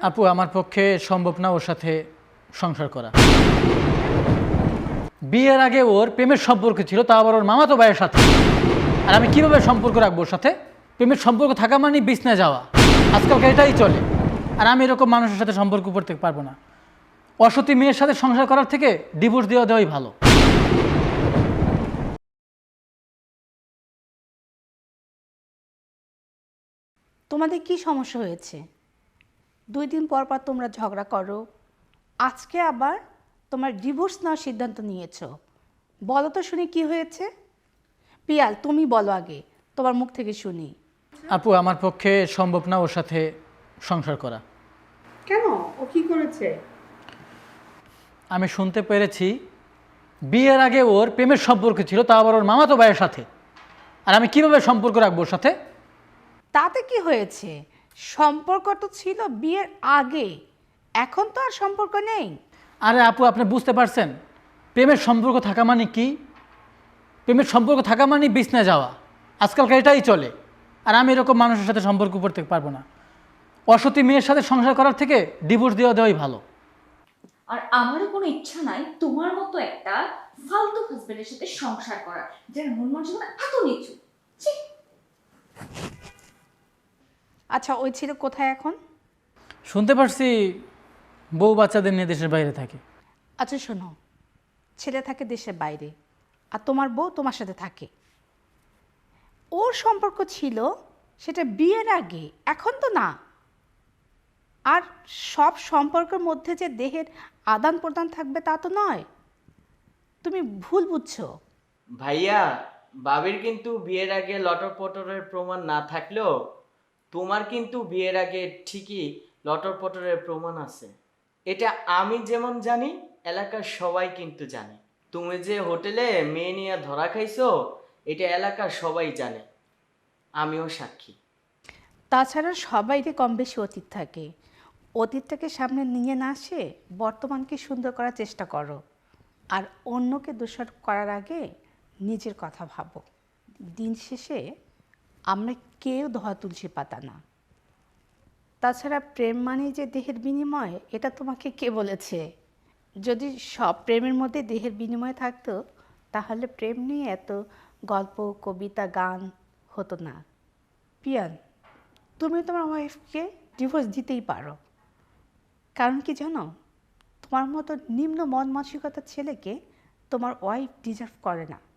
আপু, আমার পক্ষে সম্ভব না ওর সাথে সংসার করা। বিয়ের আগে ওর প্রেমের সম্পর্ক ছিল, তা আবার ওর মামাতো ভাইয়ের সাথে। আর আমি কীভাবে সম্পর্ক রাখব ওর সাথে? প্রেমের সম্পর্ক থাকা মানে বিছনা যাওয়া। আজকালকার এটাই চলে। আর আমি এরকম মানুষের সাথে সম্পর্ক করতে পারব না। অসতী মেয়ের সাথে সংসার করার থেকে ডিভোর্স দেওয়া দেওয়াই ভালো। তোমাদের কি সমস্যা হয়েছে? দুই দিন পর পর তোমরা ঝগড়া করো। আজকে আবার তোমার ডিভোর্স নেওয়ার সিদ্ধান্ত নিয়েছো। বলো তো শুনি কি হয়েছে? পিয়াল তুমি বলো আগে তোমার মুখ থেকে শুনি। আপু আমার পক্ষে সম্ভব না ওর সাথে সংসার করা। কেন? ও কি করেছে? আমি শুনতে পেরেছি বিয়ের আগে ওর প্রেমের সম্পর্ক ছিল তা আবার ওর মামাতো ভাইয়ের সাথে। আর আমি কীভাবে সম্পর্ক রাখব ওর সাথে? তাতে কি হয়েছে? সম্পর্ক তো ছিল বিয়ের আগে। এখন তো আর সম্পর্ক নেই। আরে আপু আপনি বুঝতে পারছেন? প্রেমের সম্পর্ক থাকা মানে কি? প্রেমের সম্পর্ক থাকা মানে বিছনা যাওয়া। আজকালকার এটাই চলে। আর আমি এরকম মানুষের সাথে সম্পর্ক করতে পারব না। অসতী মেয়ের সাথে সংসার করার থেকে ডিভোর্স দেওয়া দেওয়াই ভালো। আর আমারও কোনো ইচ্ছা নাই তোমার মতো একটা ফালতু হাজবেন্ডের সাথে সংসার করার যার মন মানসিকতা এত নিচু। আচ্ছা ওই ছিল কোথায় এখন? শুনতে পারছি বউ বাচ্চাদের নিয়ে দেশের বাইরে থাকে। আচ্ছা শোনো। ছেলে থাকে দেশের বাইরে আর তোমার বউ তোমার সাথে থাকে। ওর সম্পর্ক ছিল সেটা বিয়ের আগে এখন তো না। আর সব সম্পর্কের মধ্যে যে দেহের আদান প্রদান থাকবে তা তো নয়। তুমি ভুল বুঝছ। ভাইয়া বাবির কিন্তু বিয়ের আগে লটর পটরের প্রমাণ না থাকলেও তোমার কিন্তু বিয়ের আগে ঠিকই লটর পটরের প্রমাণ আছে। এটা আমি যেমন জানি, এলাকার সবাই কিন্তু জানে। তুমি যে হোটেলে মেয়ে নিয়ে ধরা খাইছো, এটা এলাকার সবাই জানে। আমিও সাক্ষী। তাছাড়া সবাইরই কম বেশি অতীত থাকে। অতীতটাকে সামনে নিয়ে না আসে, বর্তমানকে সুন্দর করার চেষ্টা করো। আর অন্যকে দোষারোপ করার আগে নিজের কথা ভাবো। দিন শেষে আমরা কেউ ধোয়া তুলসী পাতা না। তাছাড়া প্রেম মানে যে দেহের বিনিময়, এটা তোমাকে কে বলেছে? যদি সব প্রেমের মধ্যে দেহের বিনিময় থাকতো, তাহলে প্রেম নিয়ে এত গল্প, কবিতা, গান হতো না। পিয়ান, তুমি তোমার ওয়াইফকে ডিভোর্স দিতেই পারো। কারণ কি জানো? তোমার মতো নিম্ন মন মানসিকতার ছেলেকে তোমার ওয়াইফ ডিজার্ভ করে না।